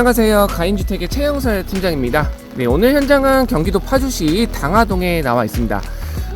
안녕하세요. 가인주택의 최영설 팀장입니다. 네, 오늘 현장은 경기도 파주시 당하동에 나와 있습니다.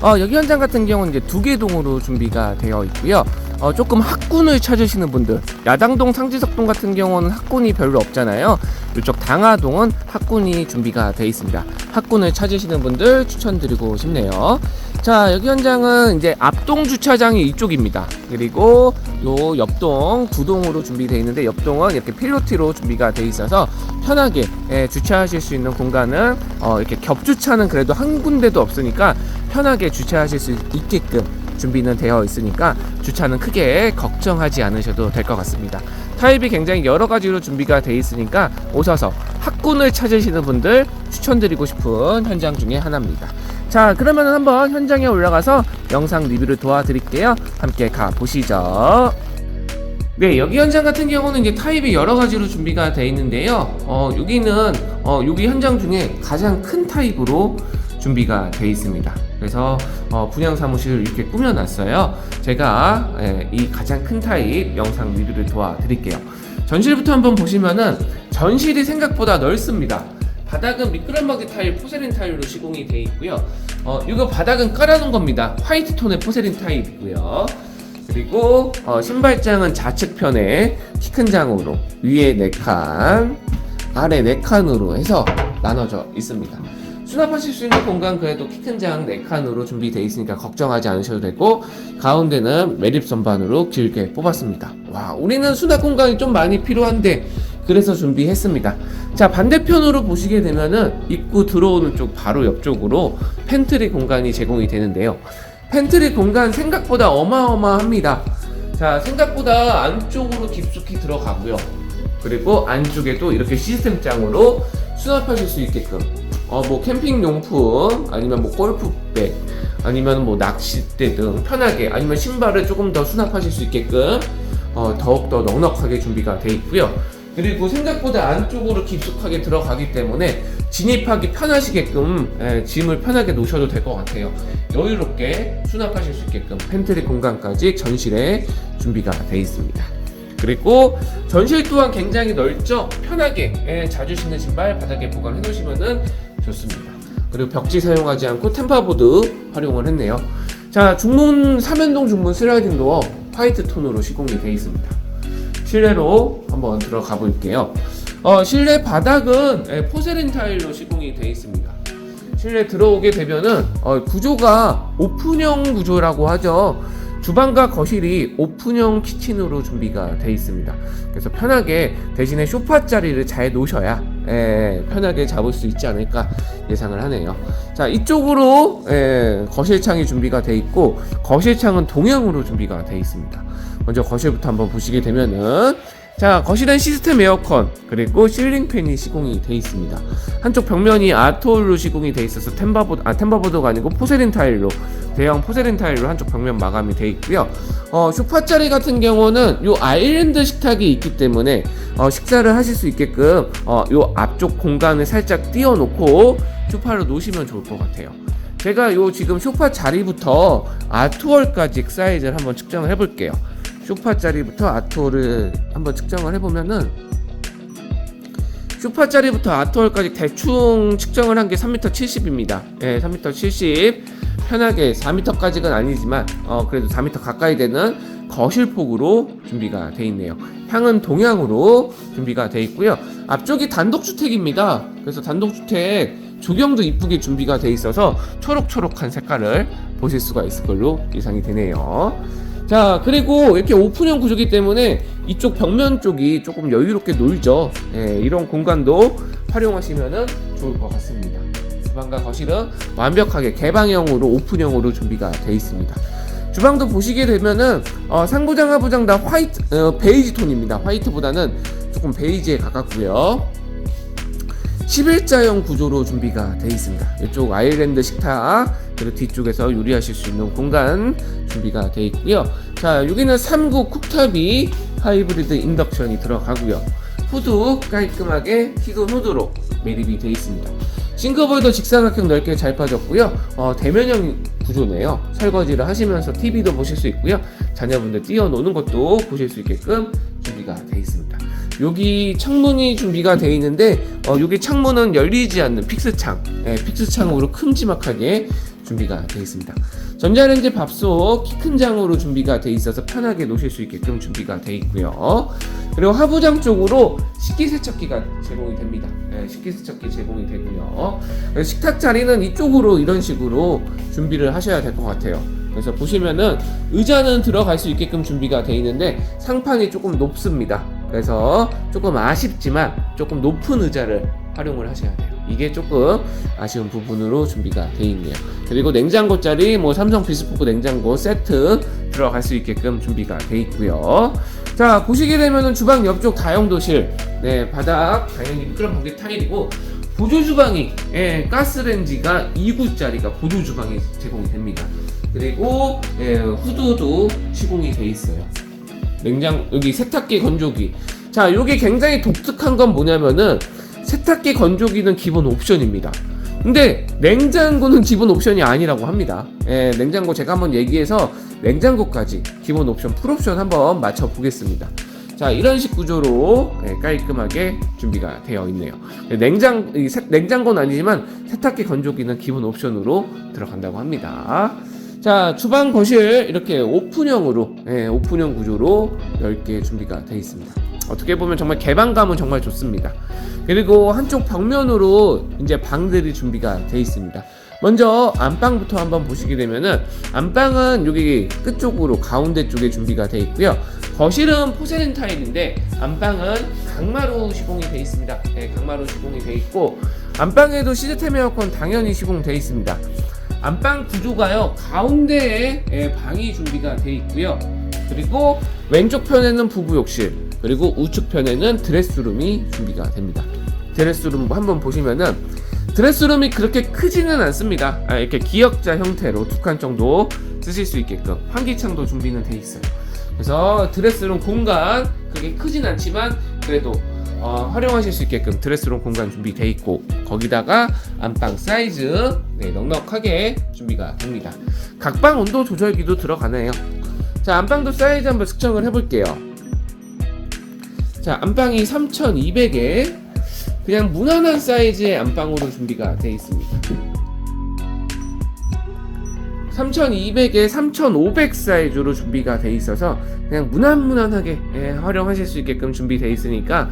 어, 여기 현장 같은 경우는 이제 두 개 동으로 준비가 되어 있고요. 어, 조금 학군을 찾으시는 분들, 야당동, 상지석동 같은 경우는 학군이 별로 없잖아요. 이쪽 당하동은 학군이 준비가 되어 있습니다. 학군을 찾으시는 분들 추천드리고 싶네요. 자, 여기 현장은 이제 앞동 주차장이 이쪽입니다. 그리고 요 옆동 두 동으로 준비되어 있는데 옆동은 이렇게 필로티로 준비가 되어 있어서 편하게 예, 주차하실 수 있는 공간은 어, 이렇게 겹주차는 그래도 한 군데도 없으니까 편하게 주차하실 수 있게끔 준비는 되어 있으니까 주차는 크게 걱정하지 않으셔도 될 것 같습니다. 타입이 굉장히 여러 가지로 준비가 되어 있으니까 오셔서 학군을 찾으시는 분들 추천드리고 싶은 현장 중에 하나입니다. 자, 그러면 한번 현장에 올라가서 영상 리뷰를 도와드릴게요. 함께 가 보시죠. 네, 여기 현장 같은 경우는 이제 타입이 여러 가지로 준비가 되어 있는데요. 어, 여기는 어, 여기 현장 중에 가장 큰 타입으로 준비가 되어 있습니다. 그래서 어, 분양 사무실을 이렇게 꾸며놨어요. 제가 예, 이 가장 큰 타입 영상 리뷰를 도와드릴게요. 전실부터 한번 보시면은 전실이 생각보다 넓습니다. 바닥은 미끄럼박이 타일, 포세린 타일로 시공이 되어 있고요. 어, 이거 바닥은 깔아놓은 겁니다. 화이트 톤의 포세린 타일이고요. 그리고 어, 신발장은 좌측편에 키 큰 장으로 위에 4칸, 아래 4칸으로 해서 나눠져 있습니다. 수납하실 수 있는 공간 그래도 키 큰 장 4칸으로 준비되어 있으니까 걱정하지 않으셔도 되고 가운데는 매립 선반으로 길게 뽑았습니다. 와, 우리는 수납 공간이 좀 많이 필요한데 그래서 준비했습니다. 자, 반대편으로 보시게 되면은 입구 들어오는 쪽 바로 옆쪽으로 팬트리 공간이 제공이 되는데요. 팬트리 공간 생각보다 어마어마합니다. 자, 생각보다 안쪽으로 깊숙이 들어가고요. 그리고 안쪽에도 이렇게 시스템장으로 수납하실 수 있게끔 어 뭐 캠핑 용품 아니면 뭐 골프백 아니면 뭐 낚싯대 등 편하게 아니면 신발을 조금 더 수납하실 수 있게끔 어 더욱더 넉넉하게 준비가 되어 있고요. 그리고 생각보다 안쪽으로 깊숙하게 들어가기 때문에 진입하기 편하시게끔 예, 짐을 편하게 놓으셔도 될 것 같아요. 여유롭게 수납하실 수 있게끔 팬트리 공간까지 전실에 준비가 되어 있습니다. 그리고 전실 또한 굉장히 넓죠. 편하게 예, 자주 신는 신발 바닥에 보관해 놓으시면은 좋습니다. 그리고 벽지 사용하지 않고 템파보드 활용을 했네요. 자, 중문 삼연동 중문 슬라이딩 도어 화이트 톤으로 시공이 되어 있습니다. 실내로 한번 들어가 볼게요. 어, 실내 바닥은 예, 포세린 타일로 시공이 되어 있습니다. 실내 들어오게 되면은 어, 구조가 오픈형 구조라고 하죠. 주방과 거실이 오픈형 키친으로 준비가 되어 있습니다. 그래서 편하게 대신에 소파 자리를 잘 놓으셔야 예, 편하게 잡을 수 있지 않을까 예상을 하네요. 자 이쪽으로 예, 거실창이 준비가 되어 있고 거실창은 동향으로 준비가 되어 있습니다. 먼저 거실부터 한번 보시게 되면은 자 거실엔 시스템 에어컨 그리고 실링팬이 시공이 되어 있습니다. 한쪽 벽면이 아트홀로 시공이 되어 있어서 템바보드 아 템바보드가 아니고 포세린 타일로 대형 포세린 타일로 한쪽 벽면 마감이 되어 있고요. 어 소파 자리 같은 경우는 요 아일랜드 식탁이 있기 때문에 어, 식사를 하실 수 있게끔 어, 요 앞쪽 공간을 살짝 띄워놓고 소파를 놓으시면 좋을 것 같아요. 제가 요 지금 소파 자리부터 아트월까지 사이즈를 한번 측정을 해볼게요. 소파 자리부터 아트월을 한번 측정을 해보면은 소파 자리부터 아트월까지 대충 측정을 한 게 3m 70입니다. 예, 3m 70. 편하게 4m까지는 아니지만 어, 그래도 4m 가까이 되는 거실폭으로 준비가 되어 있네요. 향은 동향으로 준비가 되어 있고요. 앞쪽이 단독주택입니다. 그래서 단독주택 조경도 이쁘게 준비가 되어 있어서 초록초록한 색깔을 보실 수가 있을 걸로 예상이 되네요. 자 그리고 이렇게 오픈형 구조기 때문에 이쪽 벽면 쪽이 조금 여유롭게 놀죠 예, 이런 공간도 활용하시면 좋을 것 같습니다 주방과 거실은 완벽하게 개방형으로 오픈형으로 준비가 되어 있습니다 주방도 보시게 되면은 어, 상부장 하부장 다 화이트 어, 베이지 톤입니다 화이트보다는 조금 베이지에 가깝고요 11자형 구조로 준비가 되어 있습니다. 이쪽 아일랜드 식탁 그리고 뒤쪽에서 요리하실 수 있는 공간 준비가 되어 있고요. 자 여기는 3구 쿡탑이 하이브리드 인덕션이 들어가고요. 후드 깔끔하게 티돈 후드로 매립이 되어 있습니다. 싱크볼도 직사각형 넓게 잘 빠졌고요. 어, 대면형 구조네요. 설거지를 하시면서 TV도 보실 수 있고요. 자녀분들 띄워놓는 것도 보실 수 있게끔 준비가 되어 있습니다. 여기 창문이 준비가 되어 있는데 어, 여기 창문은 열리지 않는 픽스 창, 예, 픽스 창으로 큼지막하게 준비가 되어 있습니다. 전자레인지 밥솥 키 큰 장으로 준비가 되어 있어서 편하게 놓으실 수 있게끔 준비가 되어 있고요. 그리고 하부장 쪽으로 식기세척기가 제공이 됩니다. 예, 식기세척기 제공이 되고요. 식탁 자리는 이쪽으로 이런 식으로 준비를 하셔야 될 것 같아요. 그래서 보시면은 의자는 들어갈 수 있게끔 준비가 되어 있는데 상판이 조금 높습니다. 그래서 조금 아쉽지만 조금 높은 의자를 활용을 하셔야 돼요. 이게 조금 아쉬운 부분으로 준비가 되어 있네요. 그리고 냉장고 자리 뭐 삼성 비스포크 냉장고 세트 들어갈 수 있게끔 준비가 되어 있고요. 자 보시게 되면은 주방 옆쪽 다용도실 네 바닥 당연히 미끄럼 방지 타일이고 보조 주방이 예, 가스렌지가 2구짜리가 보조 주방이 제공이 됩니다. 그리고 예, 후드도 시공이 돼 있어요. 냉장 여기 세탁기 건조기. 자, 여기 굉장히 독특한 건 뭐냐면은 세탁기 건조기는 기본 옵션입니다. 근데 냉장고는 기본 옵션이 아니라고 합니다. 예, 냉장고 제가 한번 얘기해서 냉장고까지 기본 옵션 풀옵션 한번 맞춰 보겠습니다. 자, 이런 식 구조로 예, 깔끔하게 준비가 되어 있네요. 냉장 냉장고는 아니지만 세탁기 건조기는 기본 옵션으로 들어간다고 합니다. 자, 주방 거실 이렇게 오픈형으로 예, 오픈형 구조로 10개 준비가 되어 있습니다. 어떻게 보면 정말 개방감은 정말 좋습니다. 그리고 한쪽 벽면으로 이제 방들이 준비가 되어 있습니다. 먼저 안방부터 한번 보시게 되면은 안방은 여기 끝쪽으로 가운데 쪽에 준비가 되어 있고요. 거실은 포세린 타일인데 안방은 강마루 시공이 되어 있습니다. 네, 강마루 시공이 되어 있고 안방에도 시스템 에어컨 당연히 시공되어 있습니다. 안방 구조가요 가운데에 예, 방이 준비가 되어 있고요. 그리고 왼쪽 편에는 부부 욕실 그리고 우측 편에는 드레스룸이 준비가 됩니다. 드레스룸 한번 보시면은 드레스룸이 그렇게 크지는 않습니다. 아, 이렇게 기역자 형태로 두 칸 정도 쓰실 수 있게끔 환기창도 준비는 돼 있어요. 그래서 드레스룸 공간 그게 크진 않지만 그래도 어, 활용하실 수 있게끔 드레스룸 공간 준비돼 있고 거기다가 안방 사이즈 네, 넉넉하게 준비가 됩니다. 각방 온도 조절기도 들어가네요. 자 안방도 사이즈 한번 측정을 해볼게요. 자 안방이 3,200에 그냥 무난한 사이즈의 안방으로 준비가 되어 있습니다. 3200에 3500 사이즈로 준비가 돼 있어서 그냥 무난무난하게 예, 활용하실 수 있게끔 준비되어 있으니까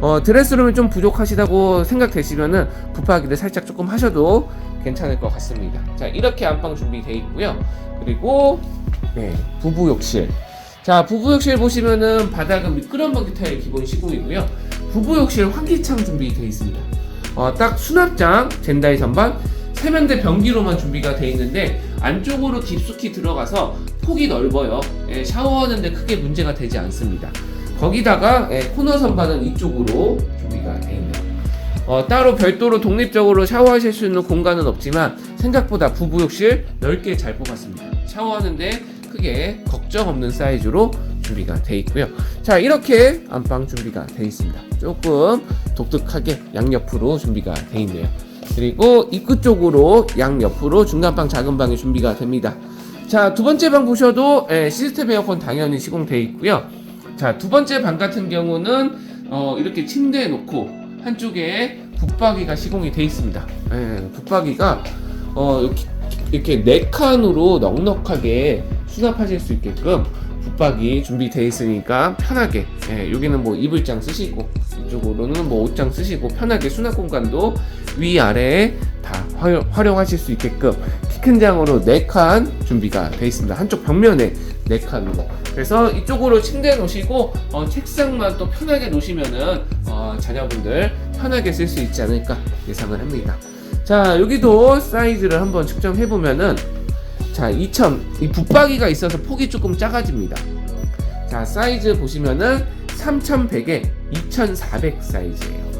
어, 드레스룸이 좀 부족하시다고 생각되시면은 붙박이를 살짝 조금 하셔도 괜찮을 것 같습니다. 자 이렇게 안방 준비되어 있고요. 그리고 네, 부부 욕실. 자 부부 욕실 보시면은 바닥은 미끄럼 방지 타일 기본 시공이고요. 부부 욕실 환기창 준비되어 있습니다. 어, 딱 수납장 젠다이 선반 세면대 변기로만 준비가 되어 있는데 안쪽으로 깊숙이 들어가서 폭이 넓어요. 예, 샤워하는데 크게 문제가 되지 않습니다. 거기다가 예, 코너 선반은 이쪽으로 준비가 되어 있네요. 어, 따로 별도로 독립적으로 샤워하실 수 있는 공간은 없지만 생각보다 부부욕실 넓게 잘 뽑았습니다. 샤워하는데 크게 걱정 없는 사이즈로 준비가 되어 있고요. 자 이렇게 안방 준비가 되어 있습니다. 조금 독특하게 양옆으로 준비가 되어 있네요. 그리고 입구 쪽으로 양옆으로 중간방 작은 방이 준비가 됩니다. 자 두 번째 방 보셔도 예, 시스템 에어컨 당연히 시공되어 있고요. 자 두 번째 방 같은 경우는 어, 이렇게 침대에 놓고 한쪽에 붙박이가 시공이 되어 있습니다. 예, 붙박이가 어, 이렇게, 이렇게 네 칸으로 넉넉하게 수납하실 수 있게끔 붙박이 준비되어 있으니까 편하게 예, 여기는 뭐 이불장 쓰시고 이쪽으로는 뭐 옷장 쓰시고 편하게 수납 공간도 위아래에 다 활용, 활용 하실 수 있게끔 키 큰 장으로 4칸 준비가 되어 있습니다. 한쪽 벽면에 4칸으로 그래서 이쪽으로 침대 놓으시고 어, 책상만 또 편하게 놓으시면은 어, 자녀분들 편하게 쓸 수 있지 않을까 예상을 합니다. 자 여기도 사이즈를 한번 측정해 보면은 자 2000, 이 붙박이가 있어서 폭이 조금 작아집니다. 자 사이즈 보시면은 3100에 2400 사이즈예요.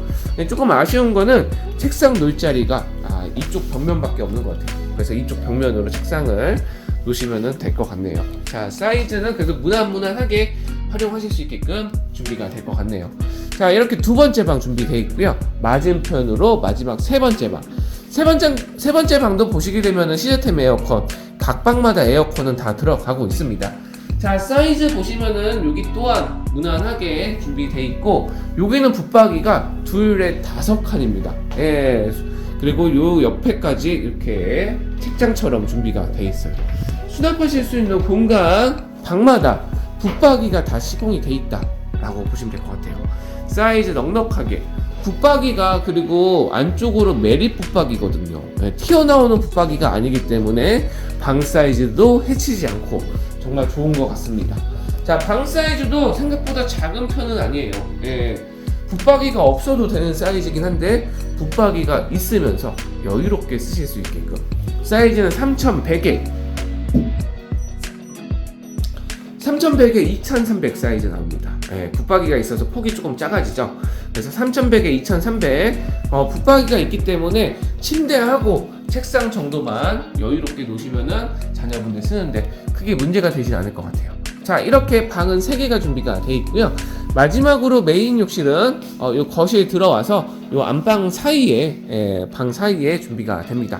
조금 아쉬운 거는 책상 놓을 자리가 아, 이쪽 벽면밖에 없는 것 같아요. 그래서 이쪽 벽면으로 책상을 놓으시면 될 것 같네요. 자 사이즈는 그래도 무난무난하게 활용하실 수 있게끔 준비가 될 것 같네요. 자 이렇게 두 번째 방 준비되어 있고요. 맞은편으로 마지막 세 번째 방. 세 번째 세 번째 방도 보시게 되면은 시스템 에어컨 각 방마다 에어컨은 다 들어가고 있습니다. 자 사이즈 보시면은 여기 또한 무난하게 준비돼 있고 여기는 붙박이가 둘에 다섯 칸입니다. 예. 그리고 요 옆에까지 이렇게 책장처럼 준비가 돼 있어요. 수납하실 수 있는 공간 방마다 붙박이가 다 시공이 돼 있다 라고 보시면 될 것 같아요. 사이즈 넉넉하게 붙박이가 그리고 안쪽으로 메리 붙박이거든요. 네, 튀어나오는 붙박이가 아니기 때문에 방 사이즈도 해치지 않고 정말 좋은 것 같습니다. 자, 방 사이즈도 생각보다 작은 편은 아니에요. 예, 붙박이가 없어도 되는 사이즈긴 한데 붙박이가 있으면서 여유롭게 쓰실 수 있게끔 사이즈는 3100에 3100에 2300 사이즈 나옵니다. 예, 붙박이가 있어서 폭이 조금 작아지죠. 그래서 3100에 2300 어, 붙박이가 있기 때문에 침대하고 책상 정도만 여유롭게 놓으시면은 자녀분들 쓰는데 크게 문제가 되진 않을 것 같아요. 자 이렇게 방은 3개가 준비가 되어 있고요. 마지막으로 메인 욕실은 어, 요 거실 들어와서 요 안방 사이에 예, 방 사이에 준비가 됩니다.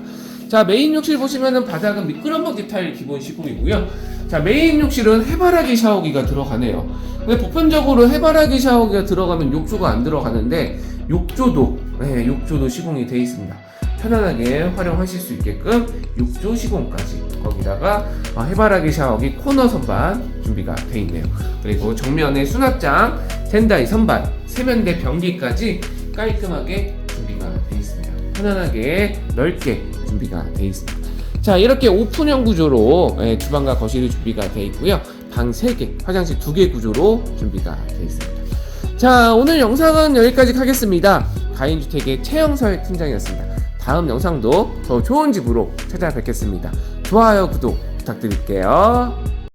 자 메인 욕실 보시면은 바닥은 미끄럼석 디타일 기본 시공이고요. 자 메인 욕실은 해바라기 샤워기가 들어가네요. 근데 보편적으로 해바라기 샤워기가 들어가면 욕조가 안 들어가는데 욕조도 네, 욕조도 시공이 되어 있습니다. 편안하게 활용하실 수 있게끔 욕조 시공까지 거기다가 어, 해바라기 샤워기 코너 선반 준비가 되어 있네요. 그리고 정면에 수납장, 텐다이 선반, 세면대 변기까지 깔끔하게 준비가 되어 있습니다. 편안하게 넓게 준비가 되어 있습니다. 자 이렇게 오픈형 구조로 예, 주방과 거실이 준비가 되어 있고요. 방 3개, 화장실 2개 구조로 준비가 되어 있습니다. 자 오늘 영상은 여기까지 하겠습니다. 가인주택의 최영설 팀장이었습니다. 다음 영상도 더 좋은 집으로 찾아뵙겠습니다. 좋아요, 구독 부탁드릴게요.